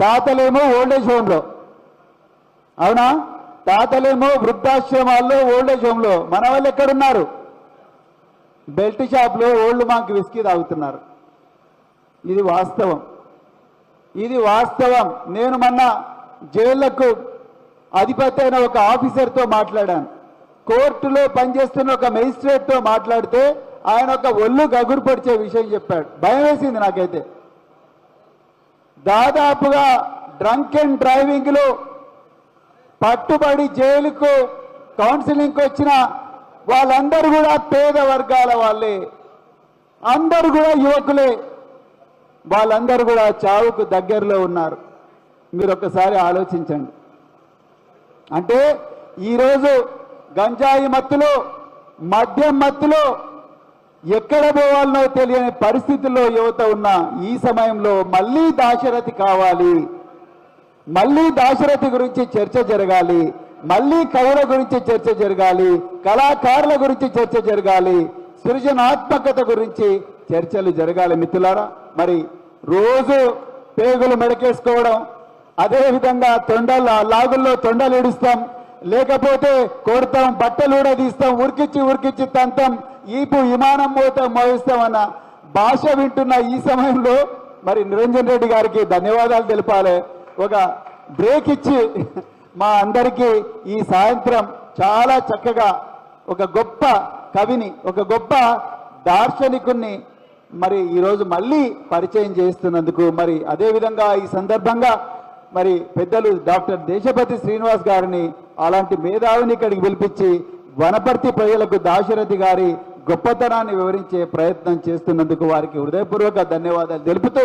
తాతలేమో old age హోమ్లో. అవునా? తాతలేమో వృద్ధాశ్రమాల్లో old age హోమ్లో. మన వాళ్ళు ఎక్కడున్నారు? బెల్ట్ షాప్లో ఓల్డ్ మాంక్ విస్కీ తాగుతున్నారు. ఇది వాస్తవం. ఇది వాస్తవం. నేను మొన్న జైళ్ళకు అధిపతి అయిన ఒక ఆఫీసర్తో మాట్లాడాను. కోర్టులో పనిచేస్తున్న ఒక మెజిస్ట్రేట్తో మాట్లాడితే ఆయన ఒక ఒళ్ళు గగురుపడిచే విషయం చెప్పాడు. భయం వేసింది నాకైతే. దాదాపుగా డ్రంక్ అండ్ డ్రైవింగ్లు పట్టుబడి జైలుకు కౌన్సిలింగ్కి వచ్చిన వాళ్ళందరూ కూడా పేద వర్గాల వాళ్ళే. అందరూ కూడా యువకులే. వాళ్ళందరూ కూడా చావుకు దగ్గరలో ఉన్నారు. మీరు ఒకసారి ఆలోచించండి. అంటే ఈరోజు గంజాయి మత్తులో మద్యం మత్తులో ఎక్కడ పోవాలనో తెలియని పరిస్థితుల్లో యువత ఉన్న ఈ సమయంలో మళ్ళీ దాశరథి కావాలి. మళ్ళీ దాశరథి గురించి చర్చ జరగాలి. మళ్ళీ కవుల గురించి చర్చ జరగాలి. కళాకారుల గురించి చర్చ జరగాలి. సృజనాత్మకత గురించి చర్చలు జరగాలి మిత్రులారా. మరి రోజు పేగులు మెడకేసుకోవడం అదేవిధంగా తొండల లాగుల్లో తొండలు ఇడుస్తాం లేకపోతే కొడతాం బట్టలు కూడా తీస్తాం ఉరికిచ్చి ఉరికిచ్చి తంతం ఈపు విమానం పోతే మోగిస్తామన్న భాష వింటున్న ఈ సమయంలో మరి నిరంజన్ రెడ్డి గారికి ధన్యవాదాలు తెలపాలి. ఒక బ్రేక్ ఇచ్చి మా అందరికీ ఈ సాయంత్రం చాలా చక్కగా ఒక గొప్ప కవిని ఒక గొప్ప దార్శనికుణ్ణి మరి ఈరోజు మళ్ళీ పరిచయం చేస్తున్నందుకు మరి అదేవిధంగా ఈ సందర్భంగా మరి పెద్దలు డాక్టర్ దేశపతి శ్రీనివాస్ గారిని అలాంటి మేధావిని ఇక్కడికి పిలిపించి వనపర్తి ప్రజలకు దాశరథి గారి గొప్పతనాన్ని వివరించే ప్రయత్నం చేస్తున్నందుకు వారికి హృదయపూర్వక ధన్యవాదాలు తెలుపుతూ